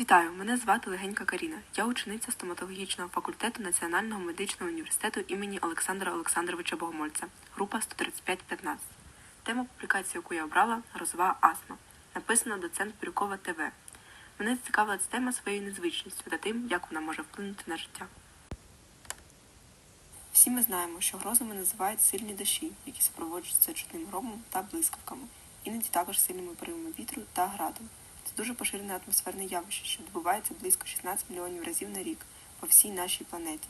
Вітаю, мене звати Легенька Каріна. Я учениця стоматологічного факультету Національного медичного університету імені Олександра Олександровича Богомольця, група 13515. Тема публікації, яку я обрала грозова астма, написана доцент Бірюкова ТВ. Мене зацікавила ця тема своєю незвичністю та тим, як вона може вплинути на життя. Всі ми знаємо, що грозами називають сильні дощі, які супроводжуються чутним громом та блискавками, іноді також сильними поривами вітру та градом. Це дуже поширене атмосферне явище, що відбувається близько 16 мільйонів разів на рік по всій нашій планеті.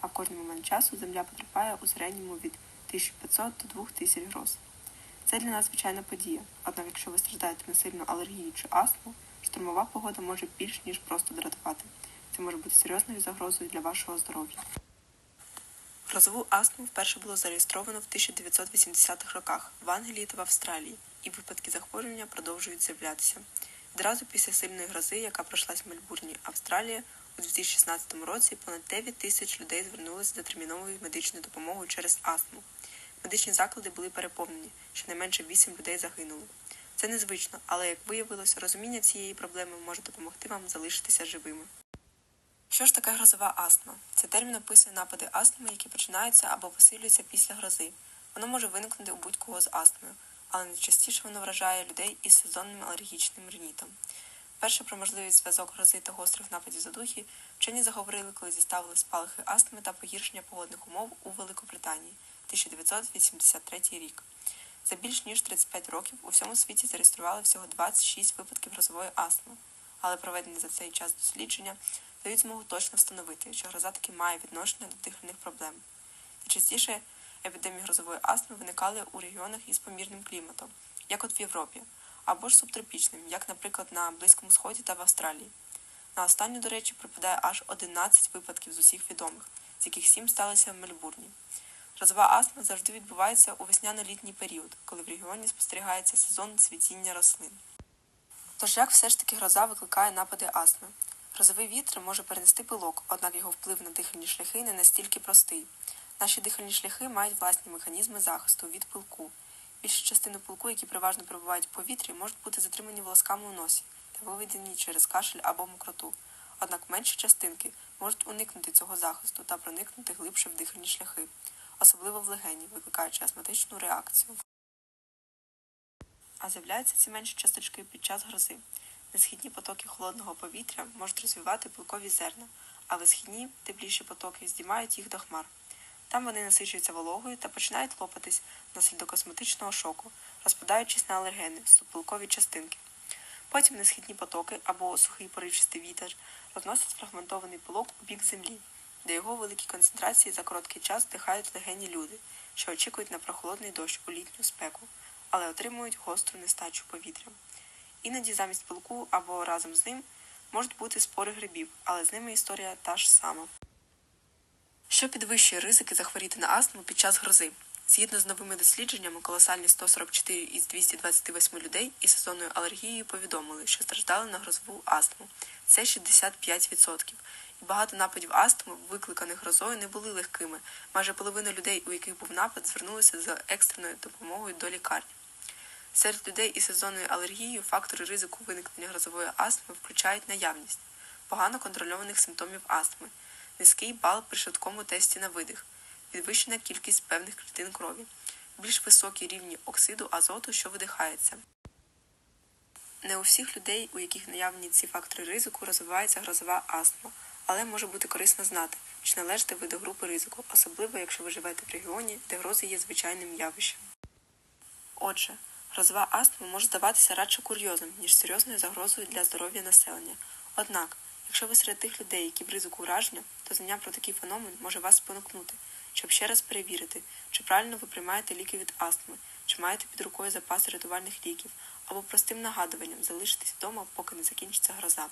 А в кожний момент часу Земля потерпає у середньому від 1500 до 2000 гроз. Це для нас звичайна подія. Однак, якщо ви страждаєте на сильну алергію чи астму, штормова погода може більш ніж просто дратувати. Це може бути серйозною загрозою для вашого здоров'я. Грозову астму вперше було зареєстровано в 1980-х роках в Англії та в Австралії, і випадки захворювання продовжують з'являтися. Відразу після сильної грози, яка пройшлась в Мельбурні, Австралія, у 2016 році понад 9 тисяч людей звернулися за терміновою медичною допомогою через астму. Медичні заклади були переповнені, щонайменше 8 людей загинуло. Це незвично, але як виявилось, розуміння цієї проблеми може допомогти вам залишитися живими. Що ж таке грозова астма? Цей термін описує напади астми, які починаються або посилюються після грози. Воно може виникнути у будь-кого з астмою, але найчастіше воно вражає людей із сезонним алергічним ринітом. Перше про можливість зв'язок грози та гострих нападів задухи вчені заговорили, коли зіставили спалахи астми та погіршення погодних умов у Великобританії 1983 рік. За більш ніж 35 років у всьому світі зареєстрували всього 26 випадків грозової астми, але проведені за цей час дослідження дають змогу точно встановити, що гроза таки має відношення до дихальних проблем. Найчастіше епідемії грозової астми виникали у регіонах із помірним кліматом, як от в Європі, або ж субтропічним, як, наприклад, на Близькому Сході та в Австралії. На останню, до речі, припадає аж 11 випадків з усіх відомих, з яких 7 сталися в Мельбурні. Грозова астма завжди відбувається у весняно-літній період, коли в регіоні спостерігається сезон цвітіння рослин. Тож як все ж таки гроза викликає напади астми? Грозовий вітер може перенести пилок, однак його вплив на дихальні шляхи не настільки простий. Наші дихальні шляхи мають власні механізми захисту від пилку. Більшу частину пилку, які переважно перебувають в повітрі, можуть бути затримані волосками у носі та виведені через кашель або мокроту. Однак менші частинки можуть уникнути цього захисту та проникнути глибше в дихальні шляхи, особливо в легені, викликаючи астматичну реакцію. А з'являються ці менші часточки під час грози. Несхідні потоки холодного повітря можуть розвивати пилкові зерна, а висхідні тепліші потоки здіймають їх до хмар. Там вони насичуються вологою та починають лопатись внаслідок косметичного шоку, розпадаючись на алергени, супилкові частинки. Потім несхідні потоки або сухий поривчастий вітер розносять фрагментований пилок у бік землі, де його великі концентрації за короткий час вдихають легені люди, що очікують на прохолодний дощ у літню спеку, але отримують гостру нестачу повітря. Іноді замість пилку або разом з ним можуть бути спори грибів, але з ними історія та ж сама. Що підвищує ризики захворіти на астму під час грози? Згідно з новими дослідженнями, колосальні 144 із 228 людей із сезонною алергією повідомили, що страждали на грозову астму. Це 65%. І багато нападів астми, викликаних грозою, не були легкими. Майже половина людей, у яких був напад, звернулися за екстреною допомогою до лікарні. Серед людей із сезонною алергією фактори ризику виникнення грозової астми включають наявність погано контрольованих симптомів астми, низький бал при швидкому тесті на видих, підвищена кількість певних клітин крові, більш високі рівні оксиду азоту, що видихається. Не у всіх людей, у яких наявні ці фактори ризику, розвивається грозова астма, але може бути корисно знати, чи належите ви до групи ризику, особливо якщо ви живете в регіоні, де грози є звичайним явищем. Отже, грозова астма може здаватися радше курйозом, ніж серйозною загрозою для здоров'я населення. Однак, якщо ви серед тих людей, які ризику ураження, то знання про такий феномен може вас спонукнути, щоб ще раз перевірити, чи правильно ви приймаєте ліки від астми, чи маєте під рукою запаси рятувальних ліків, або простим нагадуванням залишитись вдома, поки не закінчиться гроза.